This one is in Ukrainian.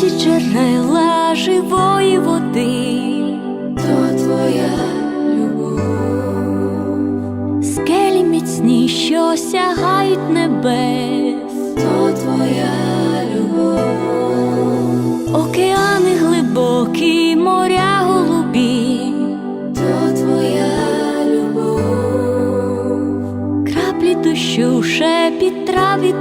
чисті джерела живої води, то твоя любов, скелі міцні, що сягають небес, то твоя любов, океани глибокі, моря голубі, то твоя любов, краплі дощу, шепіт трав і